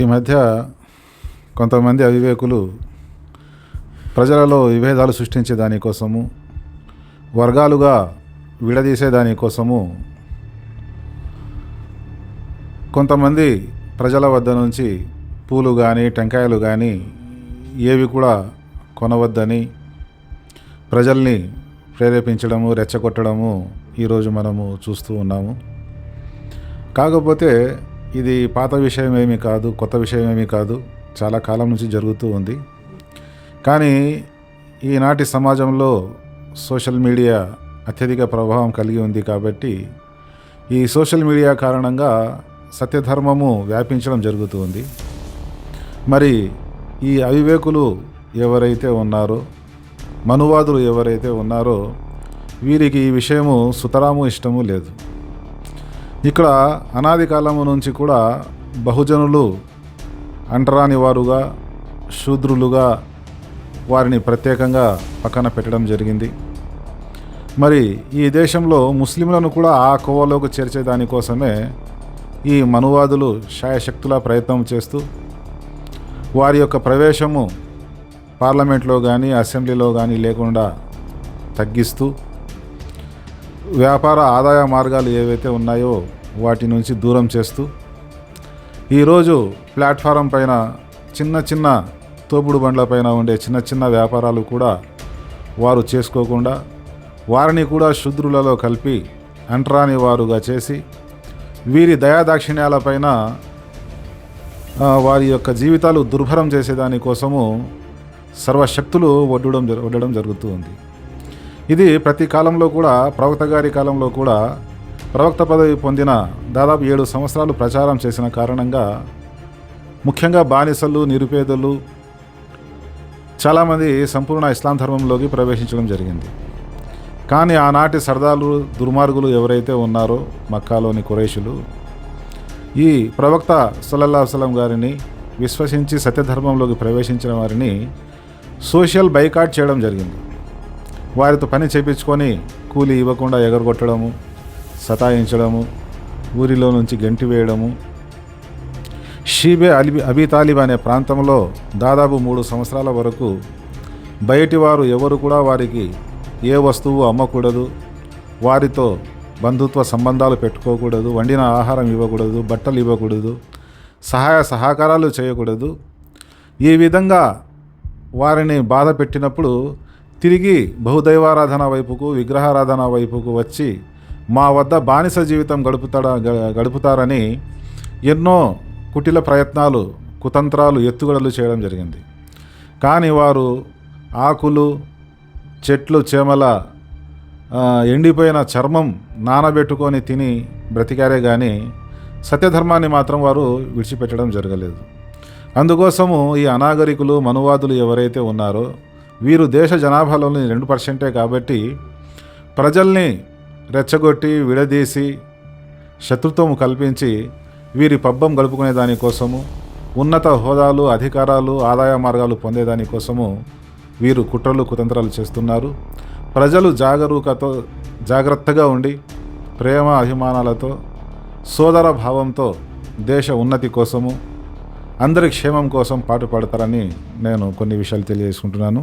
ఈ మధ్య కొంతమంది అవివేకులు ప్రజలలో విభేదాలు సృష్టించే దానికోసము వర్గాలుగా విడదీసే దానికోసము కొంతమంది ప్రజల వద్ద నుంచి పూలు కానీ టెంకాయలు కానీ ఏవి కూడా కొనవద్దని ప్రజల్ని ప్రేరేపించడము రెచ్చగొట్టడము ఈరోజు మనము చూస్తూ ఉన్నాము. కాకపోతే ఇది పాత విషయం ఏమీ కాదు కొత్త విషయం ఏమీ కాదు. చాలా కాలం నుంచి జరుగుతూ ఉంది. కానీ ఈనాటి సమాజంలో సోషల్ మీడియా అత్యధిక ప్రభావం కలిగి ఉంది కాబట్టి ఈ సోషల్ మీడియా కారణంగా సత్యధర్మము వ్యాపించడం జరుగుతూ ఉంది. మరి ఈ అవివేకులు ఎవరైతే ఉన్నారో మనువాదులు ఎవరైతే ఉన్నారో వీరికి ఈ విషయము సుతరాము ఇష్టము లేదు. ఇక్కడ అనాది కాలము నుంచి కూడా బహుజనులు అంటరాని వారుగా శూద్రులుగా వారిని ప్రత్యేకంగా పక్కన పెట్టడం జరిగింది. మరి ఈ దేశంలో ముస్లింలను కూడా ఆ కోవలోకి చేర్చే దానికోసమే ఈ మనువాదులు శాయశక్తులా ప్రయత్నం చేస్తూ వారి యొక్క ప్రవేశము పార్లమెంట్లో కానీ అసెంబ్లీలో కానీ లేకుండా తగ్గిస్తూ వ్యాపార ఆదాయ మార్గాలు ఏవైతే ఉన్నాయో వాటి నుంచి దూరం చేస్తూ ఈరోజు ప్లాట్ఫారం పైన చిన్న చిన్న తోపుడు బండ్ల పైన ఉండే చిన్న చిన్న వ్యాపారాలు కూడా వారు చేసుకోకుండా వారిని కూడా శుద్రులలో కలిపి అంటరాని వారుగా చేసి వీరి దయాదాక్షిణ్యాలపైన వారి యొక్క జీవితాలు దుర్భరం చేసేదానికోసము సర్వశక్తులు ఒడ్డడం జరు ఒడ్డడం జరుగుతూ ఉంది. ఇది ప్రతి కాలంలో కూడా ప్రవక్త గారి కాలంలో కూడా ప్రవక్త పదవి పొందిన దాదాపు ఏడు సంవత్సరాలు ప్రచారం చేసిన కారణంగా ముఖ్యంగా బానిసలు నిరుపేదలు చాలామంది సంపూర్ణ ఇస్లాం ధర్మంలోకి ప్రవేశించడం జరిగింది. కానీ ఆనాటి సరదాలు దుర్మార్గులు ఎవరైతే ఉన్నారో మక్కాలోని కురేషులు ఈ ప్రవక్త సల్లల్లా వసలం గారిని విశ్వసించి సత్యధర్మంలోకి ప్రవేశించిన వారిని సోషల్ బైకాట్ చేయడం జరిగింది. వారితో పని చేపించుకొని కూలి ఇవ్వకుండా ఎగరగొట్టడము సతాయించడము ఊరిలో నుంచి గెంటి వేయడము. షీబే అలి అబీ తాలిబ్ అనే ప్రాంతంలో దాదాపు మూడు సంవత్సరాల వరకు బయటి వారు ఎవరు కూడా వారికి ఏ వస్తువు అమ్మకూడదు వారితో బంధుత్వ సంబంధాలు పెట్టుకోకూడదు వండిన ఆహారం ఇవ్వకూడదు బట్టలు ఇవ్వకూడదు సహాయ సహకారాలు చేయకూడదు. ఈ విధంగా వారిని బాధ పెట్టినప్పుడు తిరిగి బహుదైవారాధన వైపుకు విగ్రహారాధన వైపుకు వచ్చి మా వద్ద బానిస జీవితం గడుపుతాడా గడుపుతారని ఎన్నో కుటిల ప్రయత్నాలు కుతంత్రాలు ఎత్తుగడలు చేయడం జరిగింది. కానీ వారు ఆకులు చెట్లు చేమల ఎండిపోయిన చర్మం నానబెట్టుకొని తిని బ్రతికారే కానీ సత్యధర్మాన్ని మాత్రం వారు విడిచిపెట్టడం జరగలేదు. అందుకోసము ఈ అనాగరికులు మనువాదులు ఎవరైతే ఉన్నారో వీరు దేశ జనాభాలోని రెండు పర్సెంటే కాబట్టి ప్రజల్ని రెచ్చగొట్టి విడదీసి శత్రుత్వము కల్పించి వీరి పబ్బం గడుపుకునే దానికోసము ఉన్నత హోదాలు అధికారాలు ఆదాయ మార్గాలు పొందేదానికోసము వీరు కుట్రలు కుతంత్రాలు చేస్తున్నారు. ప్రజలు జాగరూకతో జాగ్రత్తగా ఉండి ప్రేమ అభిమానాలతో సోదర భావంతో దేశ ఉన్నతి కోసము అందరి క్షేమం కోసం పాటుపడతారని నేను కొన్ని విషయాలు తెలియజేసుకుంటున్నాను.